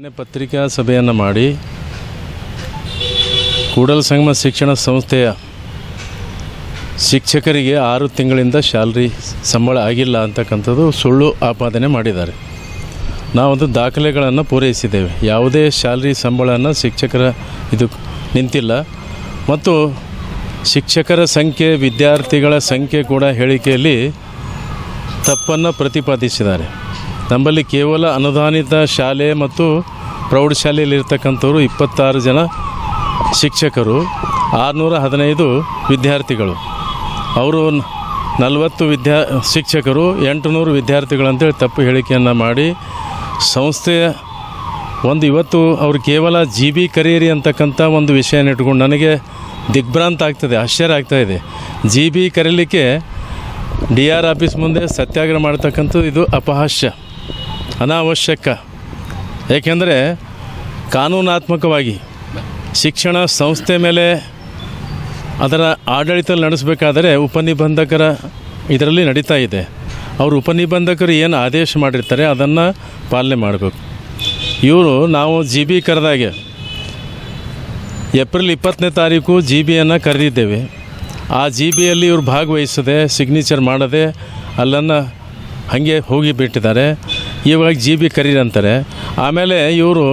ಮೊನ್ನೆ ಪತ್ರಿಕಾ ಸಭೆಯನ್ನು ಮಾಡಿ ಕೂಡಲ ಸಂಗಮ ಶಿಕ್ಷಣ ಸಂಸ್ಥೆಯ ಶಿಕ್ಷಕರಿಗೆ ಆರು ತಿಂಗಳಿಂದ ಶಾಲ್ರಿ ಸಂಬಳ ಆಗಿಲ್ಲ ಅಂತಕ್ಕಂಥದ್ದು ಸುಳ್ಳು ಆಪಾದನೆ ಮಾಡಿದ್ದಾರೆ. ನಾವೊಂದು ದಾಖಲೆಗಳನ್ನು ಪೂರೈಸಿದ್ದೇವೆ. ಯಾವುದೇ ಶಾಲ್ರಿ ಸಂಬಳನ ಶಿಕ್ಷಕರ ಇದು ನಿಂತಿಲ್ಲ. ಮತ್ತು ಶಿಕ್ಷಕರ ಸಂಖ್ಯೆ, ವಿದ್ಯಾರ್ಥಿಗಳ ಸಂಖ್ಯೆ ಕೂಡ ಹೇಳಿಕೆಯಲ್ಲಿ ತಪ್ಪನ್ನು ಪ್ರತಿಪಾದಿಸಿದ್ದಾರೆ. ನಮ್ಮಲ್ಲಿ ಕೇವಲ ಅನುದಾನಿತ ಶಾಲೆ ಮತ್ತು ಪ್ರೌಢಶಾಲೆಯಲ್ಲಿರ್ತಕ್ಕಂಥವ್ರು ಇಪ್ಪತ್ತಾರು ಜನ ಶಿಕ್ಷಕರು, ಆರುನೂರ ಹದಿನೈದು ವಿದ್ಯಾರ್ಥಿಗಳು. ಅವರು ನಲವತ್ತು ವಿದ್ಯಾ ಶಿಕ್ಷಕರು, ಎಂಟುನೂರು ವಿದ್ಯಾರ್ಥಿಗಳು ಅಂತೇಳಿ ತಪ್ಪು ಹೇಳಿಕೆಯನ್ನು ಮಾಡಿ ಸಂಸ್ಥೆಯ ಒಂದು ಇವತ್ತು ಅವರು ಕೇವಲ ಜಿ ಬಿ ಕರಿಯರಿ ಅಂತಕ್ಕಂಥ ಒಂದು ವಿಷಯನ ಇಟ್ಕೊಂಡು ನನಗೆ ದಿಗ್ಭ್ರಾಂತ ಆಗ್ತದೆ, ಆಶ್ಚರ್ಯ ಆಗ್ತಾ ಇದೆ. ಜಿ ಬಿ ಕರೀಲಿಕ್ಕೆ ಡಿ ಆರ್ ಆಫೀಸ್ ಮುಂದೆ ಸತ್ಯಾಗ್ರಹ ಮಾಡ್ತಕ್ಕಂಥದ್ದು ಇದು ಅಪಹಾಸ್ಯ. ಅನಾವಶ್ಯಕ. ಏಕೆಂದರೆ ಕಾನೂನಾತ್ಮಕವಾಗಿ ಶಿಕ್ಷಣ ಸಂಸ್ಥೆ ಮೇಲೆ ಅದರ ಆಡಳಿತ ನಡೆಸಬೇಕಾದರೆ ಉಪನಿಬಂಧಕರ ಇದರಲ್ಲಿ ನಡೀತಾ ಇದೆ. ಅವರು ಉಪನಿಬಂಧಕರು ಏನು ಆದೇಶ ಮಾಡಿರ್ತಾರೆ ಅದನ್ನು ಪಾಲನೆ ಮಾಡಬೇಕು. ಇವರು ನಾವು ಜಿ ಬಿ ಕರೆದಾಗೆ ಏಪ್ರಿಲ್ ಇಪ್ಪತ್ತನೇ ತಾರೀಕು ಜಿ ಬಿಯನ್ನು ಕರೆದಿದ್ದೇವೆ. ಆ ಜಿ ಬಿಯಲ್ಲಿ ಇವರು ಭಾಗವಹಿಸದೆ, ಸಿಗ್ನೇಚರ್ ಮಾಡದೆ ಅಲ್ಲನ್ನು ಹಾಗೆ ಹೋಗಿ ಬಿಟ್ಟಿದ್ದಾರೆ ಇವಾಗ ಜಿ ಬಿ ಕರೀರಂತಾರೆ ಆಮೇಲೆ ಇವರು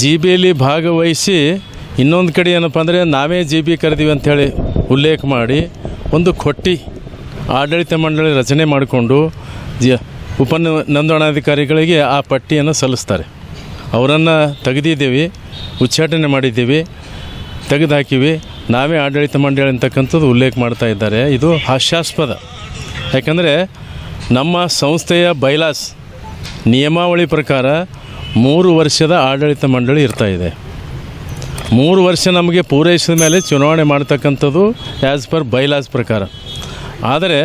ಜಿ ಬಿಯಲ್ಲಿ ಭಾಗವಹಿಸಿ ಇನ್ನೊಂದು ಕಡೆ ಏನಪ್ಪ ಅಂದರೆ ನಾವೇ ಜಿ ಬಿ ಕರೆದೀವಿ ಅಂಥೇಳಿ ಉಲ್ಲೇಖ ಮಾಡಿ ಒಂದು ಕೊಟ್ಟಿ ಆಡಳಿತ ಮಂಡಳಿ ರಚನೆ ಮಾಡಿಕೊಂಡು ಜಿ ಉಪ ನೋಂದಣಾಧಿಕಾರಿಗಳಿಗೆ ಆ ಪಟ್ಟಿಯನ್ನು ಸಲ್ಲಿಸ್ತಾರೆ. ಅವರನ್ನು ತೆಗೆದಿದ್ದೀವಿ, ಉಚ್ಚಾಟನೆ ಮಾಡಿದ್ದೀವಿ ತೆಗೆದುಹಾಕಿವಿ ನಾವೇ ಆಡಳಿತ ಮಂಡಳಿ ಅಂತಕ್ಕಂಥದ್ದು ಉಲ್ಲೇಖ ಮಾಡ್ತಾ ಇದ್ದಾರೆ. ಇದು ಹಾಸ್ಯಾಸ್ಪದ. ಯಾಕಂದರೆ ನಮ್ಮ ಸಂಸ್ಥೆಯ ಬೈಲಾಸ್ ನಿಯಮಾವಳಿ ಪ್ರಕಾರ ಮೂರು ವರ್ಷದ ಆಡಳಿತ ಮಂಡಳಿ ಇರ್ತಾ ಇದೆ. ಮೂರು ವರ್ಷ ನಮಗೆ ಪೂರೈಸಿದ ಮೇಲೆ ಚುನಾವಣೆ ಮಾಡ್ತಕ್ಕಂಥದ್ದು ಆ್ಯಸ್ ಪರ್ ಬೈಲಾಸ್ ಪ್ರಕಾರ. ಆದರೆ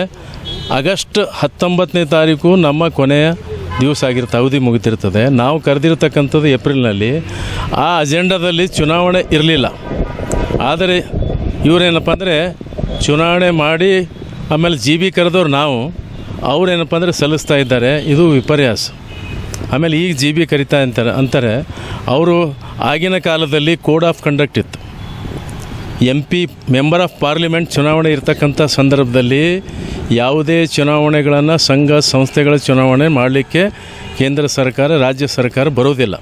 ಆಗಸ್ಟ್ ಹತ್ತೊಂಬತ್ತನೇ ತಾರೀಕು ನಮ್ಮ ಕೊನೆಯ ದಿವಸ ಆಗಿರುತ್ತೆ, ಅವಧಿ ಮುಗಿತಿರ್ತದೆ ನಾವು ಕರೆದಿರ್ತಕ್ಕಂಥದ್ದು ಏಪ್ರಿಲ್ನಲ್ಲಿ. ಆ ಅಜೆಂಡಾದಲ್ಲಿ ಚುನಾವಣೆ ಇರಲಿಲ್ಲ. ಆದರೆ ಇವರೇನಪ್ಪ ಅಂದರೆ ಚುನಾವಣೆ ಮಾಡಿ ಆಮೇಲೆ ಜಿ ಬಿ ಕರೆದವ್ರು ನಾವು. ಅವರೇನಪ್ಪ ಅಂದರೆ ಸಲ್ಲಿಸ್ತಾ ಇದ್ದಾರೆ, ಇದು ವಿಪರ್ಯಾಸ. ಆಮೇಲೆ ಈಗ ಜಿ ಬಿ ಕರಿತಾ ಅಂತಾರೆ ಅಂತಾರೆ, ಅವರು ಆಗಿನ ಕಾಲದಲ್ಲಿ ಕೋಡ್ ಆಫ್ ಕಂಡಕ್ಟ್ ಇತ್ತು. M P, member of parliament ಚುನಾವಣೆ ಇರತಕ್ಕಂಥ ಸಂದರ್ಭದಲ್ಲಿ ಯಾವುದೇ ಚುನಾವಣೆಗಳನ್ನು ಸಂಘ, ಸಂಸ್ಥೆಗಳ ಚುನಾವಣೆ ಮಾಡಲಿಕ್ಕೆ ಕೇಂದ್ರ ಸರ್ಕಾರ, ರಾಜ್ಯ ಸರ್ಕಾರ ಬರೋದಿಲ್ಲ.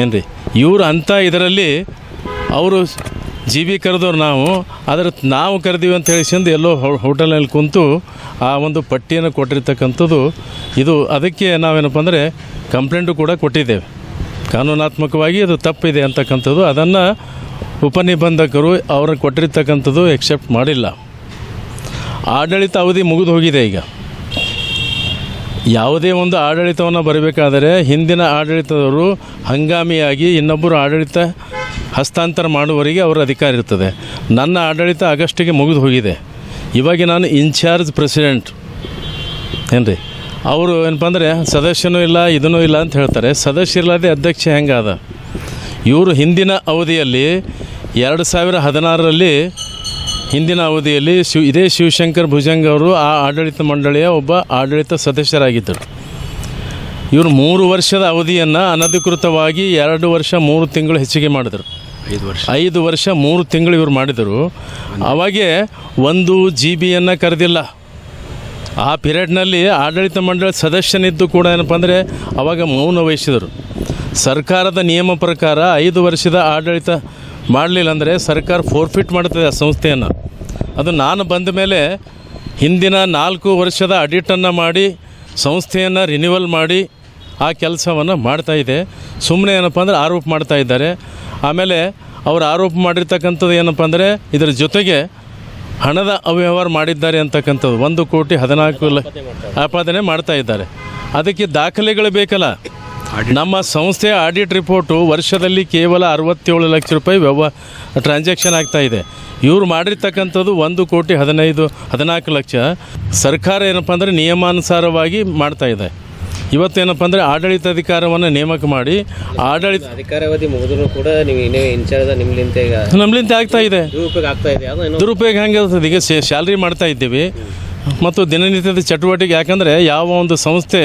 ಏನು ರೀ ಇವರು ಅಂಥ ಇದರಲ್ಲಿ ಅವರು ಜಿ ಬಿ ಕರೆದವ್ರು ನಾವು, ಆದರೆ ನಾವು ಕರೆದೀವಿ ಅಂತ ಹೇಳಿಸಿಂದು ಎಲ್ಲೋ ಹೋಟೆಲ್ನಲ್ಲಿ ಕುಂತು ಆ ಒಂದು ಪಟ್ಟಿಯನ್ನು ಕೊಟ್ಟಿರ್ತಕ್ಕಂಥದ್ದು. ಇದು ಅದಕ್ಕೆ ನಾವೇನಪ್ಪ ಅಂದರೆ ಕಂಪ್ಲೇಂಟು ಕೂಡ ಕೊಟ್ಟಿದ್ದೇವೆ. ಕಾನೂನಾತ್ಮಕವಾಗಿ ಅದು ತಪ್ಪಿದೆ ಅಂತಕ್ಕಂಥದ್ದು. ಅದನ್ನು ಉಪನಿಬಂಧಕರು ಅವ್ರಿಗೆ ಕೊಟ್ಟಿರ್ತಕ್ಕಂಥದ್ದು ಎಕ್ಸೆಪ್ಟ್ ಮಾಡಿಲ್ಲ. ಆಡಳಿತ ಅವಧಿ ಮುಗಿದು ಹೋಗಿದೆ ಈಗ. ಯಾವುದೇ ಒಂದು ಆಡಳಿತವನ್ನು ಬರಬೇಕಾದರೆ ಹಿಂದಿನ ಆಡಳಿತದವರು ಹಂಗಾಮಿಯಾಗಿ ಇನ್ನೊಬ್ಬರು ಆಡಳಿತ ಹಸ್ತಾಂತರ ಮಾಡುವವರಿಗೆ ಅವರ ಅಧಿಕಾರ ಇರ್ತದೆ ನನ್ನ ಆಡಳಿತ ಆಗಸ್ಟಿಗೆ ಮುಗಿದು ಹೋಗಿದೆ. ಇವಾಗ ನಾನು ಇನ್ಚಾರ್ಜ್ ಪ್ರೆಸಿಡೆಂಟ್ ಏನ್ರಿ? ಅವರು ಏನಪ್ಪ ಅಂದರೆ, ಸದಸ್ಯನೂ ಇಲ್ಲ, ಇದನ್ನೂ ಇಲ್ಲ ಅಂತ ಹೇಳ್ತಾರೆ. ಸದಸ್ಯ ಇಲ್ಲದೆ ಅಧ್ಯಕ್ಷ ಹೆಂಗಾದ? ಇವರು ಹಿಂದಿನ ಅವಧಿಯಲ್ಲಿ ಎರಡು ಸಾವಿರ ಹದಿನಾರರಲ್ಲಿ ಹಿಂದಿನ ಅವಧಿಯಲ್ಲಿ ಶಿವ, ಇದೇ ಶಿವಶಂಕರ್ ಭುಜಂಗ್ ಅವರು ಆ ಆಡಳಿತ ಮಂಡಳಿಯ ಒಬ್ಬ ಆಡಳಿತ ಸದಸ್ಯರಾಗಿದ್ದರು. ಇವರು ಮೂರು ವರ್ಷದ ಅವಧಿಯನ್ನು ಅನಧಿಕೃತವಾಗಿ ಎರಡು ವರ್ಷ ಮೂರು ತಿಂಗಳು ಹೆಚ್ಚಿಗೆ ಮಾಡಿದರು. ಐದು ವರ್ಷ. ಐದು ವರ್ಷ, ಮೂರು ತಿಂಗಳು ಇವರು ಮಾಡಿದರು. ಅವಾಗೆ ಒಂದು ಜಿ ಬಿಯನ್ನು ಕರೆದಿಲ್ಲ. ಆ ಪಿರಿಯಡ್ನಲ್ಲಿ ಆಡಳಿತ ಮಂಡಳಿ ಸದಸ್ಯನಿದ್ದು ಕೂಡ ಏನಪ್ಪ ಅಂದರೆ ಅವಾಗ ಮೌನ ವಹಿಸಿದರು. ಸರ್ಕಾರದ ನಿಯಮ ಪ್ರಕಾರ ಐದು ವರ್ಷದ ಆಡಳಿತ ಮಾಡಲಿಲ್ಲ ಅಂದರೆ ಸರ್ಕಾರ ಫೋರ್ಫಿಟ್ ಮಾಡ್ತದೆ ಆ ಸಂಸ್ಥೆಯನ್ನು. ಅದು ನಾನು ಬಂದ ಮೇಲೆ ಹಿಂದಿನ ನಾಲ್ಕು ವರ್ಷದ ಅಡಿಟನ್ನು ಮಾಡಿ, ಸಂಸ್ಥೆಯನ್ನು ರಿನ್ಯೂವಲ್ ಮಾಡಿ ಆ ಕೆಲಸವನ್ನು ಮಾಡ್ತಾ ಇದೆ. ಸುಮ್ಮನೆ ಏನಪ್ಪ ಅಂದರೆ ಆರೋಪ ಮಾಡ್ತಾ ಇದ್ದಾರೆ. ಆಮೇಲೆ ಅವರು ಆರೋಪ ಮಾಡಿರ್ತಕ್ಕಂಥದ್ದು ಏನಪ್ಪ ಅಂದರೆ ಇದರ ಜೊತೆಗೆ ಹಣದ ಅವ್ಯವಹಾರ ಮಾಡಿದ್ದಾರೆ ಅಂತಕ್ಕಂಥದ್ದು. ಒಂದು ಕೋಟಿ ಹದಿನಾಲ್ಕು ಲ ಆಪಾದನೆ ಮಾಡ್ತಾ ಇದ್ದಾರೆ. ಅದಕ್ಕೆ ದಾಖಲೆಗಳು ಬೇಕಲ್ಲ. ನಮ್ಮ ಸಂಸ್ಥೆಯ ಆಡಿಟ್ ರಿಪೋರ್ಟು ವರ್ಷದಲ್ಲಿ ಕೇವಲ ಅರವತ್ತೇಳು ಲಕ್ಷ ರೂಪಾಯಿ ವ್ಯವ ಟ್ರಾನ್ಸಾಕ್ಷನ್ ಆಗ್ತಾ ಇದೆ. ಇವರು ಮಾಡಿರ್ತಕ್ಕಂಥದ್ದು ಒಂದು ಕೋಟಿ ಹದಿನೈದು ಹದಿನಾಲ್ಕು ಲಕ್ಷ. ಸರ್ಕಾರ ಏನಪ್ಪ ಅಂದರೆ ನಿಯಮಾನುಸಾರವಾಗಿ ಮಾಡ್ತಾ ಇದೆ. ಇವತ್ತೇನಪ್ಪ ಅಂದರೆ ಆಡಳಿತಾಧಿಕಾರವನ್ನು ನೇಮಕ ಮಾಡಿ ಆಡಳಿತ ಅಧಿಕಾರಾವಧಿ ಮುಗಿದ್ರು ಕೂಡ ನೀವು ಇನ್ನೇ ಇನ್ಚಾರ್ಜ್ ನಿಮ್ಲಿಂತ ಈಗ ನಮ್ಲಿಂತ ಆಗ್ತಾ ಇದೆ. ದುರುಪಯೋಗ ಆಗ್ತಾ ಇದೆ. ದುರುಪಯೋಗ ಹೆಂಗೆ ಇರ್ತದೆ ಈಗ ಸ್ಯಾಲ್ರಿ ಮಾಡ್ತಾ ಇದ್ದೀವಿ. ಮತ್ತು ದಿನನಿತ್ಯದ ಚಟುವಟಿಕೆ ಯಾಕಂದರೆ ಯಾವ ಒಂದು ಸಂಸ್ಥೆ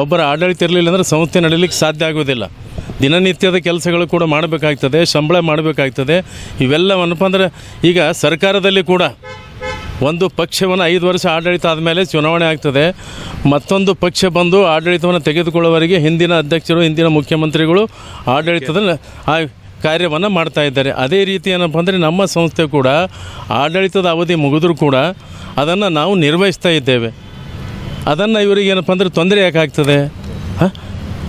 ಒಬ್ಬರ ಆಡಳಿತ ಇರಲಿಲ್ಲ ಅಂದರೆ ಸಂಸ್ಥೆ ನಡೀಲಿಕ್ಕೆ ಸಾಧ್ಯ ಆಗೋದಿಲ್ಲ. ದಿನನಿತ್ಯದ ಕೆಲಸಗಳು ಕೂಡ ಮಾಡಬೇಕಾಗ್ತದೆ ಸಂಬಳ ಮಾಡಬೇಕಾಗ್ತದೆ. ಇವೆಲ್ಲವನ್ನಪ್ಪ ಅಂದ್ರೆ ಈಗ ಸರ್ಕಾರದಲ್ಲಿ ಕೂಡ ಒಂದು ಪಕ್ಷವನ್ನು ಐದು ವರ್ಷ ಆಡಳಿತ ಆದಮೇಲೆ ಚುನಾವಣೆ ಆಗ್ತದೆ. ಮತ್ತೊಂದು ಪಕ್ಷ ಬಂದು ಆಡಳಿತವನ್ನು ತೆಗೆದುಕೊಳ್ಳುವವರೆಗೆ ಹಿಂದಿನ ಅಧ್ಯಕ್ಷರು ಹಿಂದಿನ ಮುಖ್ಯಮಂತ್ರಿಗಳು ಆಡಳಿತದ ಆ ಕಾರ್ಯವನ್ನು ಮಾಡ್ತಾ ಇದ್ದಾರೆ. ಅದೇ ರೀತಿ ಏನಪ್ಪ ಅಂದರೆ ನಮ್ಮ ಸಂಸ್ಥೆ ಕೂಡ ಆಡಳಿತದ ಅವಧಿ ಮುಗಿದ್ರೂ ಕೂಡ ಅದನ್ನು ನಾವು ನಿರ್ವಹಿಸ್ತಾ ಇದ್ದೇವೆ. ಅದನ್ನು ಇವರಿಗೆ ಏನಪ್ಪ ಅಂದರೆ ತೊಂದರೆ ಯಾಕಾಗ್ತದೆ ಹಾಂ?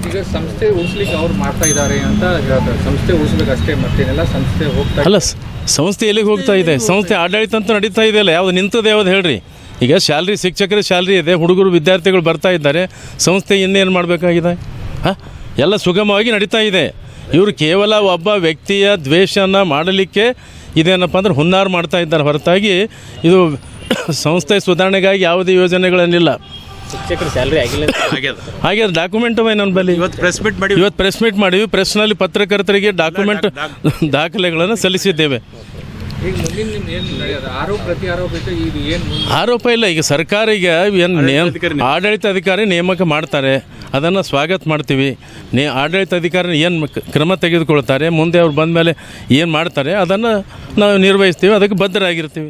ಈಗ ಸಂಸ್ಥೆ ಉಳಿಸ್ಲಿಕ್ಕೆ ಅವ್ರು ಮಾಡ್ತಾ ಇದ್ದಾರೆ ಅಂತ ಹೇಳ್ತಾರೆ. ಸಂಸ್ಥೆ ಉಳಿಸ್ಬೇಕಷ್ಟೇ ಅಷ್ಟೇ ಮತ್ತೇನೆಲ್ಲ ಸಂಸ್ಥೆ ಹೋಗ್ತಾ ಅಲ್ಲ ಸಂಸ್ಥೆ ಎಲ್ಲಿಗೆ ಹೋಗ್ತಾ ಇದೆ? ಸಂಸ್ಥೆ ಆಡಳಿತ ಅಂತ ನಡೀತಾ ಇದೆಯಲ್ಲ ಯಾವ್ದು ನಿಂತದೆ ಯಾವ್ದು ಹೇಳ್ರಿ. ಈಗ ಸ್ಯಾಲ್ರಿ ಶಿಕ್ಷಕರ ಸ್ಯಾಲ್ರಿ ಇದೆ ಹುಡುಗರು ವಿದ್ಯಾರ್ಥಿಗಳು ಬರ್ತಾ ಇದ್ದಾರೆ. ಸಂಸ್ಥೆ ಇನ್ನೇನು ಮಾಡಬೇಕಾಗಿದೆ? ಹಾಂ? ಎಲ್ಲ ಸುಗಮವಾಗಿ ನಡೀತಾ ಇದೆ. ಇವರು ಕೇವಲ ಒಬ್ಬ ವ್ಯಕ್ತಿಯ ದ್ವೇಷನ ಮಾಡಲಿಕ್ಕೆ ಇದೇನಪ್ಪ ಅಂದ್ರೆ ಹುನ್ನಾರು ಮಾಡ್ತಾ ಇದ್ದಾರೆ ಹೊರತಾಗಿ ಇದು ಸಂಸ್ಥೆ ಸುಧಾರಣೆಗಾಗಿ ಯಾವುದೇ ಯೋಜನೆಗಳನ್ನಿಲ್ಲ. ಶಿಕ್ಷಕರ ಸ್ಯಾಲ್ರಿ ಆಗಿಲ್ಲ ಹಾಗೆ ಡಾಕ್ಯುಮೆಂಟ್ ಅವ ನನ್ನ ಬಳಿ ಇವತ್ತು ಪ್ರೆಸ್ ಮೀಟ್ ಮಾಡಿ ಇವತ್ತು ಪ್ರೆಸ್ ಮೀಟ್ ಮಾಡಿವಿ. ಪ್ರೆಸ್ನಲ್ಲಿ ಪತ್ರಕರ್ತರಿಗೆ ಡಾಕ್ಯುಮೆಂಟ್ ದಾಖಲೆಗಳನ್ನು ಸಲ್ಲಿಸಿದ್ದೇವೆ. ಈಗ ಮುಂದಿನ ನಿಮ್ದು ಏನು ಆರೋಪ ಪ್ರತಿ ಆರೋಪ ಇದು ಏನು ಆರೋಪ ಇಲ್ಲ ಈಗ ಸರ್ಕಾರ ಈಗ ಏನು ನೇಮ ಆಡಳಿತ ಅಧಿಕಾರಿ ನೇಮಕ ಮಾಡ್ತಾರೆ. ಅದನ್ನು ಸ್ವಾಗತ ಮಾಡ್ತೀವಿ. ನೇ ಆಡಳಿತ ಅಧಿಕಾರಿ ಏನು ಕ್ರಮ ತೆಗೆದುಕೊಳ್ತಾರೆ ಮುಂದೆ ಅವ್ರು ಬಂದ ಮೇಲೆ ಏನು ಮಾಡ್ತಾರೆ ಅದನ್ನು ನಾವು ನಿರ್ವಹಿಸ್ತೀವಿ. ಅದಕ್ಕೆ ಬದ್ಧರಾಗಿರ್ತೀವಿ.